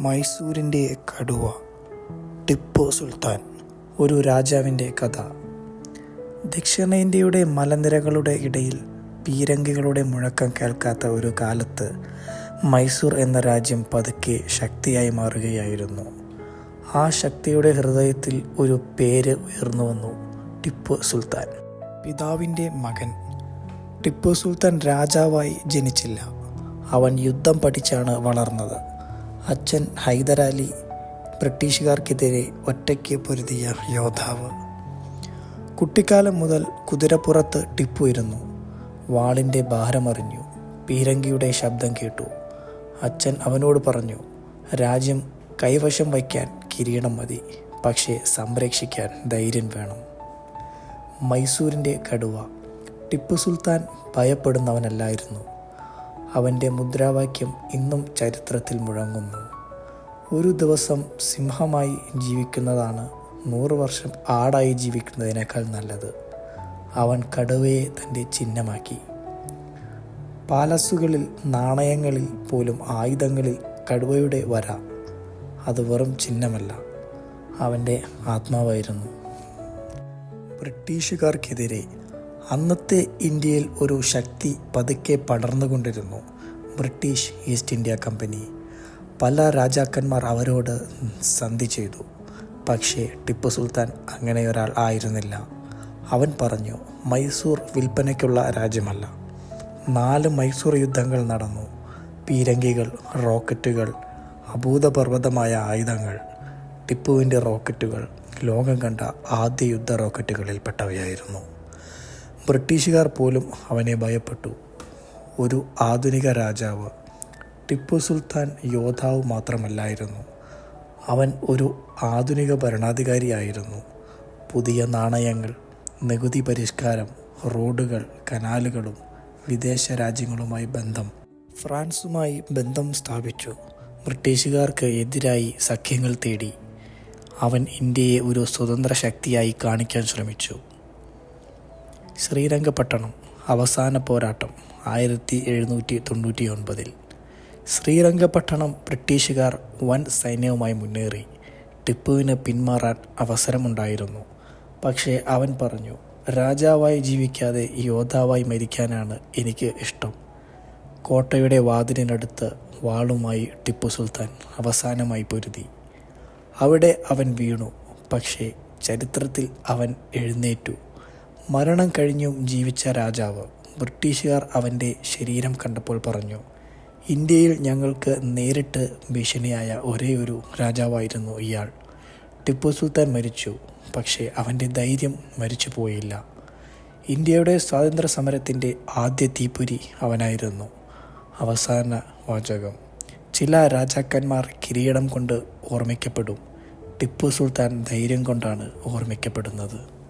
മൈസൂരിന്റെ കടുവ ടിപ്പു സുൽത്താൻ. ഒരു രാജാവിന്റെ കഥ. ദക്ഷിണേന്ത്യയുടെ മലനിരകളുടെ ഇടയിൽ പീരങ്കികളുടെ മുഴക്കം കേൾക്കാത്ത ഒരു കാലത്ത് മൈസൂർ എന്ന രാജ്യം പതുക്കെ ശക്തിയായി മാറുകയായിരുന്നു. ആ ശക്തിയുടെ ഹൃദയത്തിൽ ഒരു പേര് ഉയർന്നു വന്നു ടിപ്പു സുൽത്താൻ. പിതാവിന്റെ മകൻ. ടിപ്പു സുൽത്താൻ രാജാവായി ജനിച്ചില്ല. അവൻ യുദ്ധം പഠിച്ചാണ് വളർന്നത്. അച്ഛൻ ഹൈദരാലി ബ്രിട്ടീഷുകാർക്കെതിരെ ഒറ്റയ്ക്ക് പൊരുതിയ യോദ്ധാവ്. കുട്ടിക്കാലം മുതൽ കുതിരപ്പുറത്ത് ടിപ്പു ഇരുന്നു വാളിന്റെ ഭാരമറിഞ്ഞു. പീരങ്കിയുടെ ശബ്ദം കേട്ടു. അച്ഛൻ അവനോട് പറഞ്ഞു രാജ്യം കൈവശം വയ്ക്കാൻ കിരീടം മതി പക്ഷേ സംരക്ഷിക്കാൻ ധൈര്യം വേണം. മൈസൂരിന്റെ കടുവ. ടിപ്പു സുൽത്താൻ ഭയപ്പെടുന്നവനല്ലായിരുന്നു. അവന്റെ മുദ്രാവാക്യം ഇന്നും ചരിത്രത്തിൽ മുഴങ്ങുന്നു. ഒരു ദിവസം സിംഹമായി ജീവിക്കുന്നതാണ് നൂറ് വർഷം ആടായി ജീവിക്കുന്നതിനേക്കാൾ നല്ലത്. അവൻ കടുവയെ തന്റെ ചിഹ്നമാക്കി. പാലസുകളിൽ നാണയങ്ങളിൽ പോലും ആയുധങ്ങളിൽ കടുവയുടെ വര. അത് വെറും ചിഹ്നമല്ല അവന്റെ ആത്മാവായിരുന്നു. ബ്രിട്ടീഷുകാർക്കെതിരെ അന്നത്തെ ഇന്ത്യയിൽ ഒരു ശക്തി പതുക്കെ പടർന്നുകൊണ്ടിരുന്നു ബ്രിട്ടീഷ് ഈസ്റ്റ് ഇന്ത്യ കമ്പനി പല രാജാക്കന്മാർ അവരോട് സന്ധി ചെയ്തു. പക്ഷേ ടിപ്പു സുൽത്താൻ അങ്ങനെ ഒരാൾ ആയിരുന്നില്ല. അവൻ പറഞ്ഞു മൈസൂർ വിൽപ്പനയ്ക്കുള്ള രാജ്യമല്ല. നാല് മൈസൂർ യുദ്ധങ്ങൾ നടന്നു. പീരങ്കികൾ റോക്കറ്റുകൾ അഭൂതപർവതമായ ആയുധങ്ങൾ ടിപ്പുവിന്റെ റോക്കറ്റുകൾ ലോകം കണ്ട ആദ്യ യുദ്ധ റോക്കറ്റുകളിൽപ്പെട്ടവയായിരുന്നു. ബ്രിട്ടീഷുകാർ പോലും അവനെ ഭയപ്പെട്ടു. ഒരു ആധുനിക രാജാവ് ടിപ്പു സുൽത്താൻ യോദ്ധാവ് മാത്രമല്ലായിരുന്നു. അവൻ ഒരു ആധുനിക ഭരണാധികാരിയായിരുന്നു. പുതിയ നാണയങ്ങൾ നികുതി പരിഷ്കാരം റോഡുകൾ കനാലുകളും വിദേശ രാജ്യങ്ങളുമായി ബന്ധം ഫ്രാൻസുമായി ബന്ധം സ്ഥാപിച്ചു. ബ്രിട്ടീഷുകാർക്ക് എതിരായി സഖ്യങ്ങൾ തേടി. അവൻ ഇന്ത്യയെ ഒരു സ്വതന്ത്ര ശക്തിയായി കാണിക്കാൻ ശ്രമിച്ചു. ശ്രീരംഗപട്ടണം അവസാന പോരാട്ടം ആയിരത്തി എഴുന്നൂറ്റി തൊണ്ണൂറ്റി ഒൻപതിൽ ശ്രീരംഗപട്ടണം ബ്രിട്ടീഷുകാർ വൻ സൈന്യവുമായി മുന്നേറി. ടിപ്പുവിന് പിന്മാറാൻ അവസരമുണ്ടായിരുന്നു. പക്ഷേ അവൻ പറഞ്ഞു രാജാവായി ജീവിക്കാതെ യോദ്ധാവായി മരിക്കാനാണ് എനിക്ക് ഇഷ്ടം. കോട്ടയുടെ വാതിലിനടുത്ത് വാളുമായി ടിപ്പു സുൽത്താൻ അവസാനമായി പൊരുതി. അവിടെ അവൻ വീണു. പക്ഷേ ചരിത്രത്തിൽ അവൻ എഴുന്നേറ്റു. മരണം കഴിഞ്ഞും ജീവിച്ച രാജാവ് ബ്രിട്ടീഷുകാർ അവന്റെ ശരീരം കണ്ടപ്പോൾ പറഞ്ഞു ഇന്ത്യയിൽ ഞങ്ങൾക്ക് നേരിട്ട് ഭീഷണിയായ ഒരേ ഒരു രാജാവായിരുന്നു ഇയാൾ. ടിപ്പു സുൽത്താൻ മരിച്ചു പക്ഷേ അവന്റെ ധൈര്യം മരിച്ചു പോയില്ല. ഇന്ത്യയുടെ സ്വാതന്ത്ര്യ സമരത്തിന്റെ ആദ്യ തീപ്പൊരി അവനായിരുന്നു. അവസാന വാചകം. ചില രാജാക്കന്മാർ കിരീടം കൊണ്ട് ഓർമ്മിക്കപ്പെടും. ടിപ്പു സുൽത്താൻ ധൈര്യം കൊണ്ടാണ് ഓർമ്മിക്കപ്പെടുന്നത്.